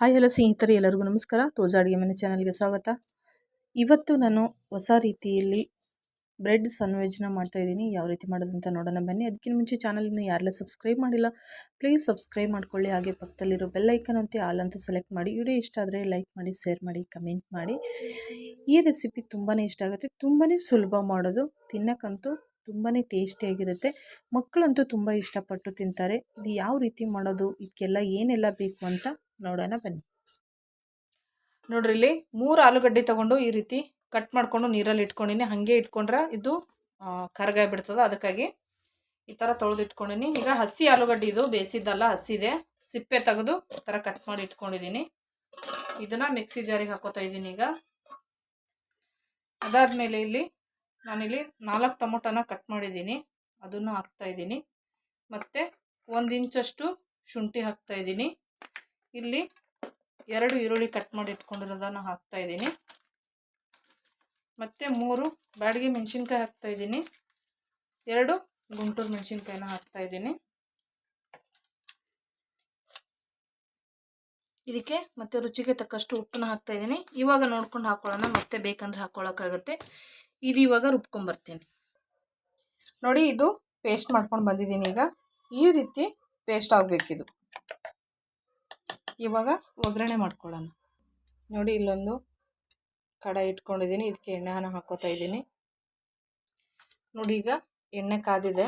Hi hello ಸ್ನೇಹಿತರೆ, ಎಲ್ಲರಿಗೂ ನಮಸ್ಕಾರ. ತೋಜಾಡಿಗೆ ಅಡುಗೆ ಮನೆ ಚಾನಲ್ಗೆ ಸ್ವಾಗತ. ಇವತ್ತು ನಾನು ಹೊಸ ರೀತಿಯಲ್ಲಿ ಬ್ರೆಡ್ ಸನ್ವೇಜ್ನ ಮಾಡ್ತಾ ಇದ್ದೀನಿ. ಯಾವ ರೀತಿ ಮಾಡೋದು ಅಂತ ನೋಡೋಣ ಬನ್ನಿ. ಅದಕ್ಕಿಂತ ಮುಂಚೆ ಚಾನಲ್ನ ಯಾರೆಲ್ಲ ಸಬ್ಸ್ಕ್ರೈಬ್ ಮಾಡಿಲ್ಲ, ಪ್ಲೀಸ್ ಸಬ್ಸ್ಕ್ರೈಬ್ ಮಾಡ್ಕೊಳ್ಳಿ. ಹಾಗೆ ಪಕ್ಕದಲ್ಲಿರೋ ಬೆಲ್ಲೈಕನ್ ಅಂತ ಆಲ್ ಅಂತ ಸೆಲೆಕ್ಟ್ ಮಾಡಿ. ವಿಡಿಯೋ ಇಷ್ಟ ಆದರೆ ಲೈಕ್ ಮಾಡಿ, ಶೇರ್ ಮಾಡಿ, ಕಮೆಂಟ್ ಮಾಡಿ. ಈ ರೆಸಿಪಿ ತುಂಬಾ ಇಷ್ಟ ಆಗುತ್ತೆ. ತುಂಬಾ ಸುಲಭ ಮಾಡೋದು. ತಿನ್ನಕ್ಕಂತೂ ತುಂಬಾ ಟೇಸ್ಟಿಯಾಗಿರುತ್ತೆ ಮಕ್ಕಳಂತೂ ತುಂಬ ಇಷ್ಟಪಟ್ಟು ತಿಂತಾರೆ. ಇದು ಯಾವ ರೀತಿ ಮಾಡೋದು? ಇದಕ್ಕೆಲ್ಲ ಏನೆಲ್ಲ ಬೇಕು ಅಂತ ನೋಡೋಣ ಬನ್ನಿ. ನೋಡ್ರಿ ಇಲ್ಲಿ ಮೂರು ಆಲೂಗಡ್ಡೆ ತಗೊಂಡು ಈ ರೀತಿ ಕಟ್ ಮಾಡಿಕೊಂಡು ನೀರಲ್ಲಿ ಇಟ್ಕೊಂಡಿನಿ. ಹಾಗೆ ಇಟ್ಕೊಂಡ್ರೆ ಇದು ಕರಗಾಯಿ ಬಿಡ್ತದೆ. ಅದಕ್ಕಾಗಿ ಈ ಥರ ತೊಳೆದು ಇಟ್ಕೊಂಡಿನಿ. ಈಗ ಹಸಿ ಆಲೂಗಡ್ಡೆ ಇದು ಬೇಯಿಸಿದ್ದಲ್ಲ ಹಸಿದೆ. ಸಿಪ್ಪೆ ತೆಗೆದು ಈ ಥರ ಕಟ್ ಮಾಡಿ ಇಟ್ಕೊಂಡಿದ್ದೀನಿ ಇದನ್ನು ಮಿಕ್ಸಿ ಜಾರಿಗೆ ಹಾಕೋತಾ ಇದ್ದೀನಿ ಈಗ. ಅದಾದಮೇಲೆ ಇಲ್ಲಿ ನಾನಿಲ್ಲಿ ನಾಲ್ಕು ಟೊಮೊಟೊನ ಕಟ್ ಮಾಡಿದ್ದೀನಿ ಅದನ್ನು ಹಾಕ್ತಾ ಇದ್ದೀನಿ ಮತ್ತು ಒಂದು ಇಂಚಷ್ಟು ಶುಂಠಿ ಹಾಕ್ತಾ ಇದ್ದೀನಿ ಇಲ್ಲಿ ಎರಡು ಈರುಳ್ಳಿ ಕಟ್ ಮಾಡಿ ಇಟ್ಕೊಂಡಿರೋದನ್ನು ಹಾಕ್ತಾ ಇದ್ದೀನಿ. ಮತ್ತು ಮೂರು ಬ್ಯಾಡಿಗೆ ಮೆಣಸಿನ್ಕಾಯಿ ಹಾಕ್ತಾ ಇದ್ದೀನಿ. ಎರಡು ಗುಂಟೂರು ಮೆಣಸಿನ್ಕಾಯಿನ ಹಾಕ್ತಾ ಇದ್ದೀನಿ. ಇದಕ್ಕೆ ಮತ್ತೆ ರುಚಿಗೆ ತಕ್ಕಷ್ಟು ಉಪ್ಪನ್ನ ಹಾಕ್ತಾ ಇದ್ದೀನಿ. ಇವಾಗ ನೋಡ್ಕೊಂಡು ಹಾಕೊಳ್ಳೋಣ, ಮತ್ತೆ ಬೇಕಂದ್ರೆ ಹಾಕ್ಕೊಳ್ಳೋಕ್ಕಾಗುತ್ತೆ ಇದು ಇವಾಗ ರುಬ್ಕೊಂಬರ್ತೀನಿ. ನೋಡಿ, ಇದು ಪೇಸ್ಟ್ ಮಾಡ್ಕೊಂಡು ಬಂದಿದ್ದೀನಿ ಈಗ. ಈ ರೀತಿ ಪೇಸ್ಟ್ ಆಗಬೇಕಿದು. ಇವಾಗ ಒಗ್ಗರಣೆ ಮಾಡ್ಕೊಳ್ಳೋಣ. ನೋಡಿ, ಇಲ್ಲೊಂದು ಕಡಾಯಿ ಇಟ್ಕೊಂಡಿದ್ದೀನಿ. ಇದಕ್ಕೆ ಎಣ್ಣೆನ ಹಾಕೋತಾ ಇದ್ದೀನಿ. ನೋಡಿ, ಈಗ ಎಣ್ಣೆ ಕಾದಿದೆ.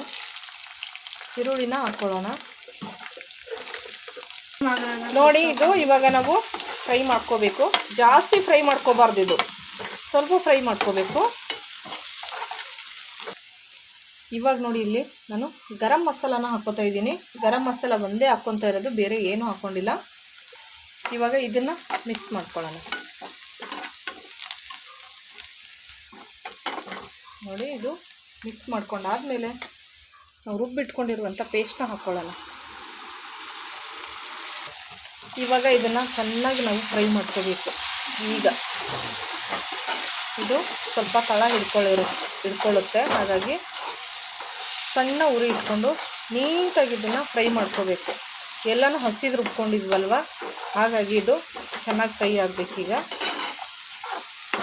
ಈರುಳ್ಳಿನ ಹಾಕ್ಕೊಳ್ಳೋಣ ನೋಡಿ, ಇದು ಇವಾಗ ನಾವು ಫ್ರೈ ಮಾಡ್ಕೋಬೇಕು. ಜಾಸ್ತಿ ಫ್ರೈ ಮಾಡ್ಕೋಬಾರ್ದು ಇದು. ಸ್ವಲ್ಪ ಫ್ರೈ ಮಾಡ್ಕೋಬೇಕು. ಇವಾಗ ನೋಡಿ, ಇಲ್ಲಿ ನಾನು ಗರಂ ಮಸಾಲಾನ ಹಾಕೋತಾ ಇದ್ದೀನಿ. ಗರಂ ಮಸಾಲ ಒಂದೇ ಹಾಕ್ಕೊತಾ ಇರೋದು, ಬೇರೆ ಏನೂ ಹಾಕ್ಕೊಂಡಿಲ್ಲ. ಇವಾಗ ಇದನ್ನು ಮಿಕ್ಸ್ ಮಾಡ್ಕೊಳ್ಳೋಣ. ನೋಡಿ, ಇದು ಮಿಕ್ಸ್ ಮಾಡ್ಕೊಂಡಾದಮೇಲೆ ನಾವು ರುಬ್ಬಿಟ್ಕೊಂಡಿರುವಂಥ ಪೇಸ್ಟ್ನ ಹಾಕ್ಕೊಳ್ಳೋಣ ಇವಾಗ ಇದನ್ನು ಚೆನ್ನಾಗಿ ನಾವು ಫ್ರೈ ಮಾಡ್ಕೋಬೇಕು. ಈಗ ಇದು ಸ್ವಲ್ಪ ತಳ ಹಿಡ್ಕೊಳ್ಳಿರು, ಹಿಡ್ಕೊಳ್ಳುತ್ತೆ. ಹಾಗಾಗಿ ಸಣ್ಣ ಉರಿ ಇಟ್ಕೊಂಡು ನೀಟಾಗಿ ಇದನ್ನು ಫ್ರೈ ಮಾಡ್ಕೋಬೇಕು. ಎಲ್ಲನೂ ಹಸಿದು ರುಬ್ಕೊಂಡಿದ್ವಲ್ವ? ಹಾಗಾಗಿ ಇದು ಚೆನ್ನಾಗಿ ಫ್ರೈ ಆಗಬೇಕೀಗ.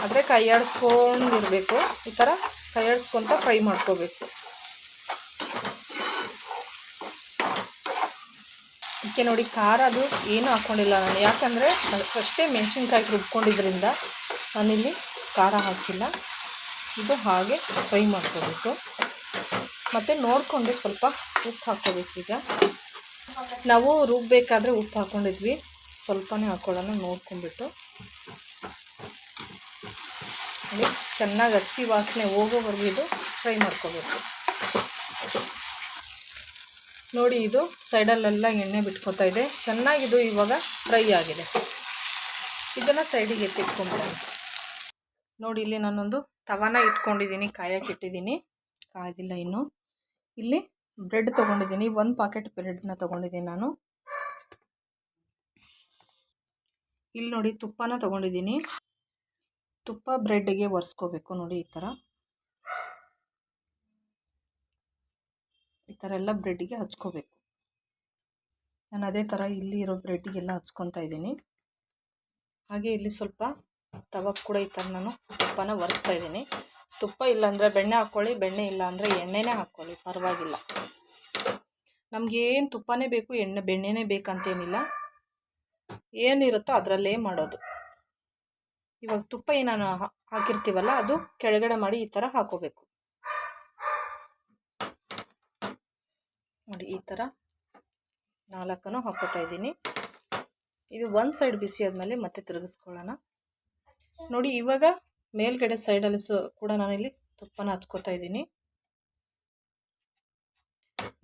ಆದರೆ ಕೈಯಾಡಿಸ್ಕೊಂಡಿರಬೇಕು ಈ ಥರ ಕೈಯಾಡಿಸ್ಕೊತ ಫ್ರೈ ಮಾಡ್ಕೋಬೇಕು. ಅದಕ್ಕೆ ನೋಡಿ ಖಾರ ಅದು ಏನೂ ಹಾಕ್ಕೊಂಡಿಲ್ಲ ನಾನು. ಯಾಕಂದರೆ ಫಸ್ಟೇ ಮೆಣಸಿನ್ಕಾಯಿ ರುಬ್ಕೊಂಡಿದ್ರಿಂದ ನಾನಿಲ್ಲಿ ಖಾರ ಹಾಕಿಲ್ಲ. ಇದು ಹಾಗೆ ಫ್ರೈ ಮಾಡ್ಕೋಬೇಕು. ಮತ್ತು ನೋಡಿಕೊಂಡು ಸ್ವಲ್ಪ ಉಪ್ಪು ಹಾಕ್ಕೋಬೇಕೀಗ. ನಾವು ರುಬ್ಬಬೇಕಾದ್ರೆ ಉಪ್ಪು ಹಾಕ್ಕೊಂಡಿದ್ವಿ ಸ್ವಲ್ಪನೇ ಹಾಕ್ಕೊಳ್ಳೋಣ ನೋಡ್ಕೊಂಡ್ಬಿಟ್ಟು. ಚೆನ್ನಾಗಿ ಹಸಿ ವಾಸನೆ ಹೋಗೋವರೆಗೂ ಇದು ಫ್ರೈ ಮಾಡ್ಕೋಬೇಕು. ನೋಡಿ, ಇದು ಸೈಡಲ್ಲೆಲ್ಲ ಎಣ್ಣೆ ಬಿಟ್ಕೋತಾ ಇದೆ. ಚೆನ್ನಾಗಿದು ಇವಾಗ ಫ್ರೈ ಆಗಿದೆ. ಇದನ್ನು ಸೈಡಿಗೆ ಎತ್ತಿಟ್ಕೊಂಬಿಡೋಣ ನೋಡಿ, ಇಲ್ಲಿ ನಾನೊಂದು ತವನ ಇಟ್ಕೊಂಡಿದ್ದೀನಿ, ಕಾಯಕ್ಕೆ ಇಟ್ಟಿದ್ದೀನಿ. ಕಾಯ್ದಿಲ್ಲ ಇನ್ನು. ಇಲ್ಲಿ ಬ್ರೆಡ್ ತೊಗೊಂಡಿದ್ದೀನಿ, ಒಂದು ಪಾಕೆಟ್ ಬ್ರೆಡ್ನ ತೊಗೊಂಡಿದ್ದೀನಿ ನಾನು. ಇಲ್ಲಿ ನೋಡಿ ತುಪ್ಪನ ತೊಗೊಂಡಿದ್ದೀನಿ. ತುಪ್ಪ ಬ್ರೆಡ್ಗೆ ಒರೆಸ್ಕೋಬೇಕು ನೋಡಿ ಈ ಥರ ಈ ಥರ ಎಲ್ಲ ಬ್ರೆಡ್ಗೆ ಹಚ್ಕೋಬೇಕು. ನಾನು ಅದೇ ಥರ ಇಲ್ಲಿ ಇರೋ ಬ್ರೆಡ್ಗೆಲ್ಲ ಹಚ್ಕೊತಾ ಇದ್ದೀನಿ. ಹಾಗೆ ಇಲ್ಲಿ ಸ್ವಲ್ಪ ತವಕ್ಕೆ ಕೂಡ ಈ ಥರ ನಾನು ತುಪ್ಪನ ಒರೆಸ್ತಾ ಇದ್ದೀನಿ. ತುಪ್ಪ ಇಲ್ಲಾಂದರೆ ಬೆಣ್ಣೆ ಹಾಕ್ಕೊಳ್ಳಿ, ಬೆಣ್ಣೆ ಇಲ್ಲ ಅಂದರೆ ಎಣ್ಣೆನೇ ಹಾಕ್ಕೊಳ್ಳಿ, ಪರವಾಗಿಲ್ಲ. ನಮಗೇನು ತುಪ್ಪನೇ ಬೇಕು, ಎಣ್ಣೆ, ಬೆಣ್ಣೆನೇ ಬೇಕಂತೇನಿಲ್ಲ. ಏನಿರುತ್ತೋ ಅದರಲ್ಲೇ ಮಾಡೋದು. ಇವಾಗ ತುಪ್ಪ ಏನಾನು ಹಾಕಿರ್ತೀವಲ್ಲ, ಅದು ಕೆಳಗಡೆ ಮಾಡಿ ಈ ಥರ ಹಾಕೋಬೇಕು. ನೋಡಿ, ಈ ಥರ ನಾಲ್ಕನ್ನು ಹಾಕೋತಾ ಇದ್ದೀನಿ. ಇದು ಒಂದು ಸೈಡ್ ಬಿಸಿ ಆದಮೇಲೆ ಮತ್ತೆ ತಿರುಗಿಸ್ಕೊಳ್ಳೋಣ. ನೋಡಿ, ಇವಾಗ ಮೇಲ್ಗಡೆ ಸೈಡಲ್ಲಿ ಸು ಕೂಡ ನಾನಿಲ್ಲಿ ತುಪ್ಪನ ಹಚ್ಕೋತಾ ಇದ್ದೀನಿ.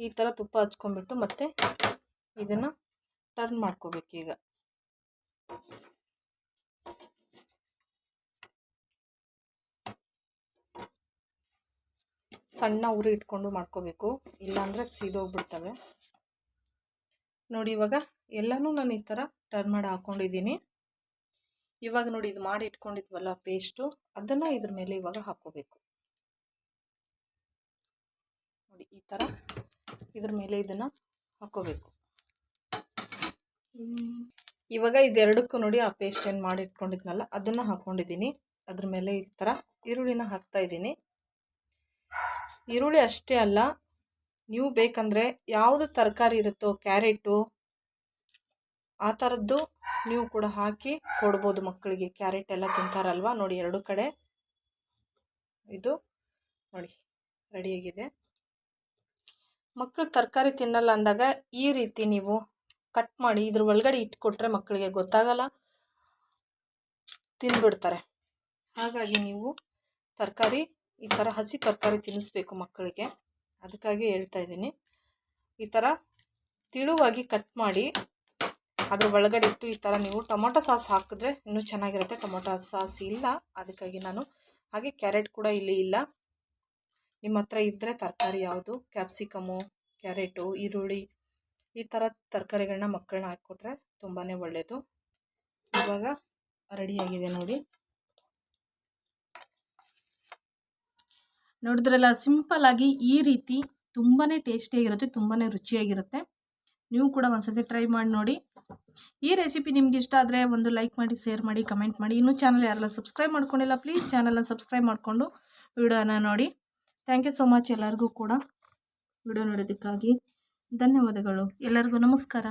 ಈ ಥರ ತುಪ್ಪ ಹಚ್ಕೊಂಡ್ಬಿಟ್ಟು ಮತ್ತೆ ಇದನ್ನು ಟರ್ನ್ ಮಾಡ್ಕೋಬೇಕೀಗ ಸಣ್ಣ ಉರಿ ಇಟ್ಕೊಂಡು ಮಾಡ್ಕೋಬೇಕು. ಇಲ್ಲಾಂದರೆ ಸೀದೋಗ್ಬಿಡ್ತವೆ. ನೋಡಿ ಇವಾಗ ಎಲ್ಲನೂ ನಾನು ಈ ಥರ ಟರ್ನ್ ಮಾಡಿ ಹಾಕ್ಕೊಂಡಿದ್ದೀನಿ ಇವಾಗ ನೋಡಿ ಇದು ಮಾಡಿ ಇಟ್ಕೊಂಡಿದ್ವಲ್ಲ ಪೇಸ್ಟು ಅದನ್ನು ಇದ್ರ ಮೇಲೆ ಇವಾಗ ಹಾಕ್ಕೋಬೇಕು ನೋಡಿ, ಈ ಥರ ಇದ್ರ ಮೇಲೆ ಇದನ್ನು ಹಾಕ್ಕೋಬೇಕು ಇವಾಗ ಇದೆರಡಕ್ಕೂ ನೋಡಿ ಆ ಪೇಸ್ಟ್ ಏನು ಮಾಡಿ ಇಟ್ಕೊಂಡಿದ್ನಲ್ಲ, ಅದನ್ನು ಹಾಕ್ಕೊಂಡಿದ್ದೀನಿ ಅದ್ರ ಮೇಲೆ ಈ ಥರ ಈರುಳ್ಳಿನ ಹಾಕ್ತಾ ಇದ್ದೀನಿ. ಈರುಳ್ಳಿ ಅಷ್ಟೇ ಅಲ್ಲ, ನೀವು ಬೇಕಂದರೆ ಯಾವುದು ತರಕಾರಿ ಇರುತ್ತೋ, ಕ್ಯಾರೆಟು ಆ ಥರದ್ದು ನೀವು ಕೂಡ ಹಾಕಿ ಕೊಡ್ಬೋದು ಮಕ್ಕಳಿಗೆ. ಕ್ಯಾರೆಟ್ ಎಲ್ಲ ತಿಂತಾರಲ್ವ? ನೋಡಿ ಎರಡು ಕಡೆ. ಇದು ನೋಡಿ ರೆಡಿಯಾಗಿದೆ ಮಕ್ಕಳು ತರಕಾರಿ ತಿನ್ನಲ್ಲ ಅಂದಾಗ ಈ ರೀತಿ ನೀವು ಕಟ್ ಮಾಡಿ ಇದ್ರ ಒಳಗಡೆ ಇಟ್ಕೊಟ್ರೆ ಮಕ್ಕಳಿಗೆ ಗೊತ್ತಾಗಲ್ಲ. ತಿಂದ್ಬಿಡ್ತಾರೆ ಹಾಗಾಗಿ ನೀವು ತರಕಾರಿ, ಈ ಥರ ಹಸಿ ತರಕಾರಿ ತಿನ್ನಿಸ್ಬೇಕು ಮಕ್ಕಳಿಗೆ. ಅದಕ್ಕಾಗಿ ಹೇಳ್ತಾ ಇದ್ದೀನಿ. ಈ ಥರ ತಿಳುವಾಗಿ ಕಟ್ ಮಾಡಿ ಅದ್ರ ಒಳಗಡೆ ಇಟ್ಟು ಈ ಥರ ನೀವು ಟೊಮೊಟೊ ಸಾಸ್ ಹಾಕಿದ್ರೆ ಇನ್ನೂ ಚೆನ್ನಾಗಿರುತ್ತೆ. ಟೊಮೊಟೊ ಸಾಸ್ ಇಲ್ಲ. ಅದಕ್ಕಾಗಿ ನಾನು ಹಾಗೆ ಕ್ಯಾರೆಟ್ ಕೂಡ ಇಲ್ಲಿ ಇಲ್ಲ. ನಿಮ್ಮ ಹತ್ರ ಇದ್ದರೆ ತರಕಾರಿ ಯಾವುದು? ಕ್ಯಾಪ್ಸಿಕಮು, ಕ್ಯಾರೆಟು, ಈರುಳ್ಳಿ ಈ ಥರ ತರಕಾರಿಗಳನ್ನ ಮಕ್ಕಳನ್ನ ಹಾಕ್ಕೊಟ್ರೆ ತುಂಬಾ ಒಳ್ಳೆಯದು ಇವಾಗ ರೆಡಿಯಾಗಿದೆ ನೋಡಿ. ನೋಡಿದ್ರಲ್ಲ, ಸಿಂಪಲ್ ಆಗಿ ಈ ರೀತಿ ತುಂಬಾ ಟೇಸ್ಟಿಯಾಗಿರುತ್ತೆ ತುಂಬಾ ರುಚಿಯಾಗಿರುತ್ತೆ. ನೀವು ಕೂಡ ಒಂದ್ಸತಿ ಟ್ರೈ ಮಾಡಿ ನೋಡಿ. ಈ ರೆಸಿಪಿ ನಿಮ್ಗೆ ಇಷ್ಟ ಆದರೆ ಒಂದು ಲೈಕ್ ಮಾಡಿ ಶೇರ್ ಮಾಡಿ ಕಮೆಂಟ್ ಮಾಡಿ. ಇನ್ನೂ ಚಾನಲ್ ಯಾರೆಲ್ಲ ಸಬ್ಸ್ಕ್ರೈಬ್ ಮಾಡ್ಕೊಂಡಿಲ್ಲ ಪ್ಲೀಸ್ ಚಾನಲ್ನ ಸಬ್ಸ್ಕ್ರೈಬ್ ಮಾಡಿಕೊಂಡು ವಿಡಿಯೋನ ನೋಡಿ. ಥ್ಯಾಂಕ್ ಯು ಸೋ ಮಚ್ ಎಲ್ಲರಿಗೂ ಕೂಡ. ವಿಡಿಯೋ ನೋಡೋದಕ್ಕಾಗಿ ಧನ್ಯವಾದಗಳು. ಎಲ್ಲರಿಗೂ ನಮಸ್ಕಾರ.